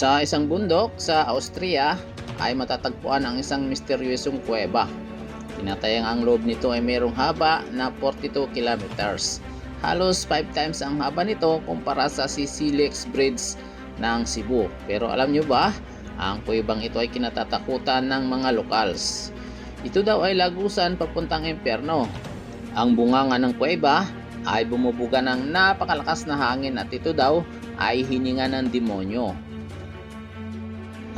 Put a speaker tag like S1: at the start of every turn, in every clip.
S1: Sa isang bundok sa Austria ay matatagpuan ang isang misteryosong kuweba. Tinatayang ang loob nito ay mayroong haba na 42 kilometers. Halos 5 times ang haba nito kumpara sa Sisilix Bridge ng Cebu. Pero alam nyo ba, ang kuwebang ito ay kinatatakutan ng mga locals. Ito daw ay lagusan papuntang impyerno. Ang bunganga ng kuweba ay bumubuga ng napakalakas na hangin at ito daw ay hininga ng demonyo.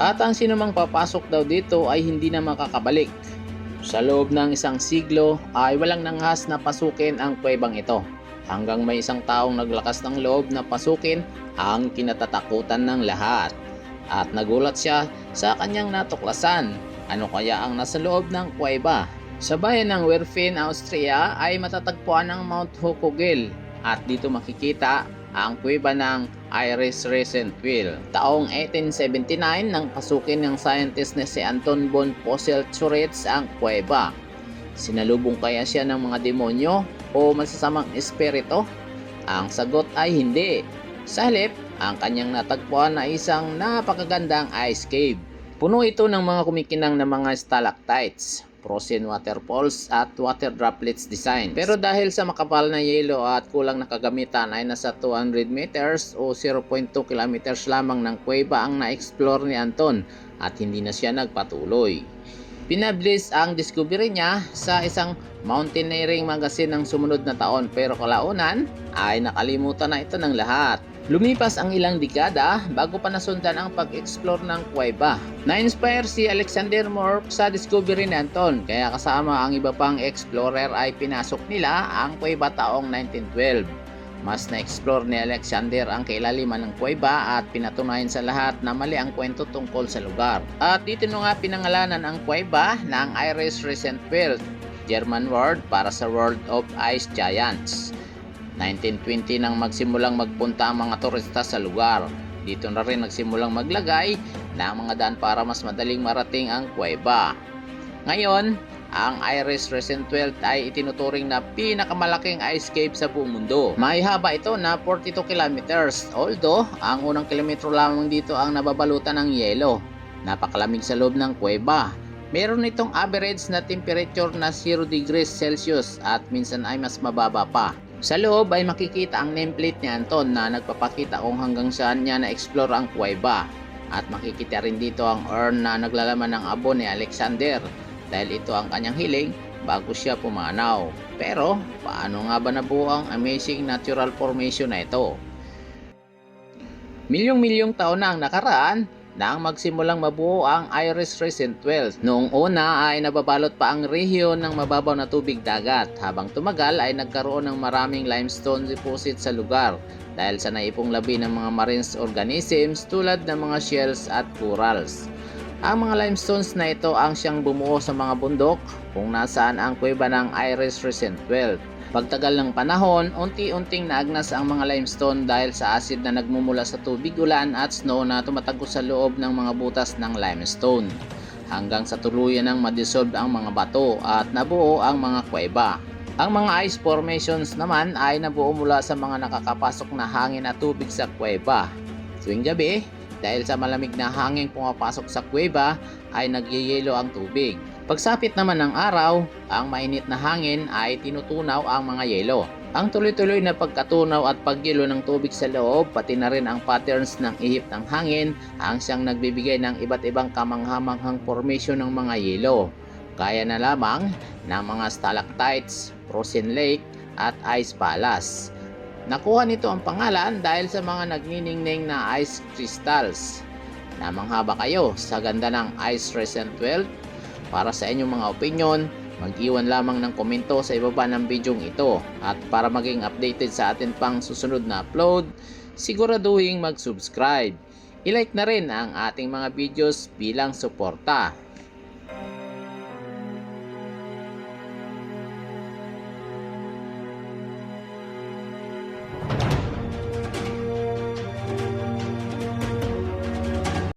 S1: At ang sinumang papasok daw dito ay hindi na makakabalik. Sa loob ng isang siglo ay walang nanghas na pasukin ang kuwebang ito. Hanggang may isang taong naglakas ng loob na pasukin ang kinatatakutan ng lahat. At nagulat siya sa kanyang natuklasan. Ano kaya ang nasa loob ng kuweba? Sa bayan ng Werfen, Austria ay matatagpuan ang Mount Hukugil at dito makikita ang kuweba ng Iris Resentville. Taong 1879 nang pasukin ng scientist na si Anton von Posselt-Churitz ang kuweba. Sinalubong kaya siya ng mga demonyo o masasamang espiritu? Ang sagot ay hindi. Sa halip, ang kanyang natagpuan na isang napakagandang ice cave. Puno ito ng mga kumikinang na mga stalactites, frozen waterfalls at water droplets design. Pero dahil sa makapal na yelo at kulang na kagamitan ay nasa 200 meters o 0.2 kilometers lamang ng kuweba ang na-explore ni Anton at hindi na siya nagpatuloy. Pinablis ang discovery niya sa isang mountaineering magazine ng sumunod na taon pero kalaunan ay nakalimutan na ito ng lahat. Lumipas ang ilang dekada bago pa nasundan ang pag-explore ng kuweba. Na-inspire si Alexander Morp sa discovery ni Anton kaya kasama ang iba pang explorer ay pinasok nila ang kuweba taong 1912. Mas na-explore ni Alexander ang kailaliman ng kuweba at pinatunayan sa lahat na mali ang kwento tungkol sa lugar. At dito nga pinangalanan ang kuweba ng Iris Resentville, German word para sa World of Ice Giants. 1920 nang magsimulang magpunta ang mga turista sa lugar. Dito na rin nagsimulang maglagay ng mga daan para mas madaling marating ang kuweba. Ngayon, ang Iris Resentville ay itinuturing na pinakamalaking ice cave sa buong mundo. May haba ito na 42 kilometers, although ang unang kilometro lamang dito ang nababalutan ng yelo. Napakalamig sa loob ng kuweba. Meron itong average na temperature na 0 degrees Celsius at minsan ay mas mababa pa. Sa loob ay makikita ang nameplate ni Anton na nagpapakita kung hanggang saan niya na-explore ang kuweba. At makikita rin dito ang urn na naglalaman ng abo ni Alexander dahil ito ang kanyang hiling bago siya pumanaw. Pero paano nga ba nabuo ang amazing natural formation na ito? Milyong-milyong taon na ang nakaraan nang magsimulang mabuo ang Iris Resentville. Noong una ay nababalot pa ang rehiyon ng mababaw na tubig dagat. Habang tumagal ay nagkaroon ng maraming limestone deposit sa lugar dahil sa naipong labi ng mga marine organisms tulad ng mga shells at corals. Ang mga limestones na ito ang siyang bumuo sa mga bundok kung nasaan ang kuweba ng Iris Resentville. Pagtagal ng panahon, unti-unting naagnas ang mga limestone dahil sa acid na nagmumula sa tubig ulan at snow na tumatagos sa loob ng mga butas ng limestone. Hanggang sa tuluyan ng madissolve ang mga bato at nabuo ang mga kuweba. Ang mga ice formations naman ay nabuo mula sa mga nakakapasok na hangin at tubig sa kuweba. Tuwing gabi, dahil sa malamig na hangin pumapasok sa kuweba ay nagyayelo ang tubig. Pagsapit naman ng araw, ang mainit na hangin ay tinutunaw ang mga yelo. Ang tuloy-tuloy na pagkatunaw at pagyelo ng tubig sa loob, pati na rin ang patterns ng ihip ng hangin, ang siyang nagbibigay ng iba't ibang kamanghamanghang formation ng mga yelo. Kaya na lamang ng mga stalactites, frozen lake, at ice palace. Nakuha nito ang pangalan dahil sa mga nagniningning na ice crystals. Namangha ba kayo sa ganda ng Ice Resentville? Para sa inyong mga opinion, mag-iwan lamang ng komento sa ibaba ng bidyong ito. At para maging updated sa atin pang susunod na upload, siguraduhin mag-subscribe. I-like na rin ang ating mga videos bilang suporta.